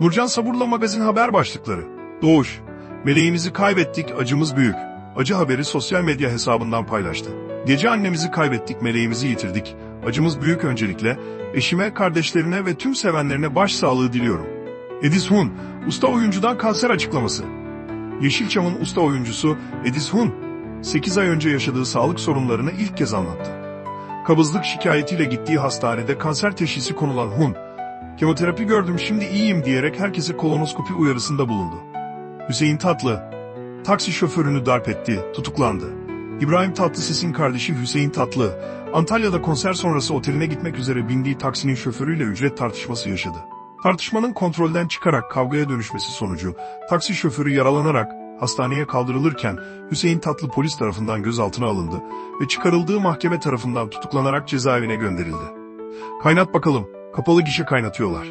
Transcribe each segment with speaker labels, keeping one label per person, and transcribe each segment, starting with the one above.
Speaker 1: Nurcan Sabur'la magazin haber başlıkları. Doğuş. Meleğimizi kaybettik, acımız büyük. Acı haberi sosyal medya hesabından paylaştı. Gece annemizi kaybettik, meleğimizi yitirdik. Acımız büyük öncelikle. Eşime, kardeşlerine ve tüm sevenlerine başsağlığı diliyorum. Edis Hun, usta oyuncudan kanser açıklaması. Yeşilçam'ın usta oyuncusu Edis Hun, 8 ay önce yaşadığı sağlık sorunlarını ilk kez anlattı. Kabızlık şikayetiyle gittiği hastanede kanser teşhisi konulan Hun, kemoterapi gördüm şimdi iyiyim diyerek herkese kolonoskopi uyarısında bulundu. Hüseyin Tatlı, taksi şoförünü darp etti, tutuklandı. İbrahim Tatlıses'in kardeşi Hüseyin Tatlı, Antalya'da konser sonrası oteline gitmek üzere bindiği taksinin şoförüyle ücret tartışması yaşadı. Tartışmanın kontrolden çıkarak kavgaya dönüşmesi sonucu taksi şoförü yaralanarak hastaneye kaldırılırken Hüseyin Tatlı polis tarafından gözaltına alındı ve çıkarıldığı mahkeme tarafından tutuklanarak cezaevine gönderildi. Kaynat bakalım, kapalı gişe kaynatıyorlar.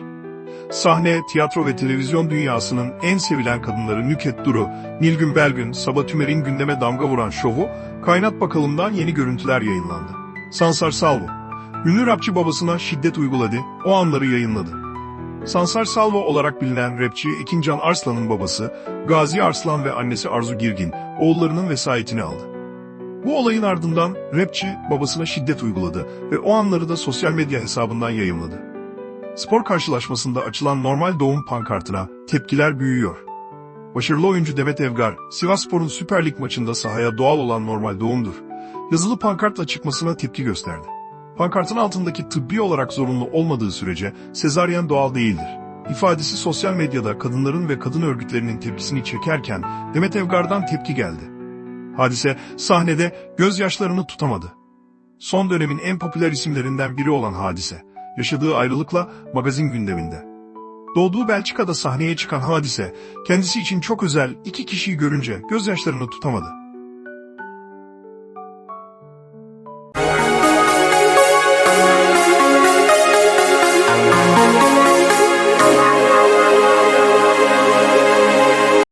Speaker 1: Sahne, tiyatro ve televizyon dünyasının en sevilen kadınları Nüket Duru, Nilgün Belgün, Sabah Tümer'in gündeme damga vuran şovu Kaynat Bakalım'dan yeni görüntüler yayınlandı. Sansar Salvo, ünlü rapçi babasına şiddet uyguladı, o anları yayınladı. Sansar Salvo olarak bilinen rapçi Ekincan Arslan'ın babası Gazi Arslan ve annesi Arzu Girgin oğullarının vesayetini aldı. Bu olayın ardından rapçi babasına şiddet uyguladı ve o anları da sosyal medya hesabından yayımladı. Spor karşılaşmasında açılan normal doğum pankartına tepkiler büyüyor. Başarılı oyuncu Demet Evgar, Sivasspor'un Süper Lig maçında sahaya doğal olan normal doğumdur. Yazılı pankartla çıkmasına tepki gösterdi. Pankartın altındaki tıbbi olarak zorunlu olmadığı sürece sezaryen doğal değildir. İfadesi sosyal medyada kadınların ve kadın örgütlerinin tepkisini çekerken Demet Evgar'dan tepki geldi. Hadise sahnede gözyaşlarını tutamadı. Son dönemin en popüler isimlerinden biri olan Hadise, yaşadığı ayrılıkla magazin gündeminde. Doğduğu Belçika'da sahneye çıkan Hadise, kendisi için çok özel iki kişiyi görünce gözyaşlarını tutamadı.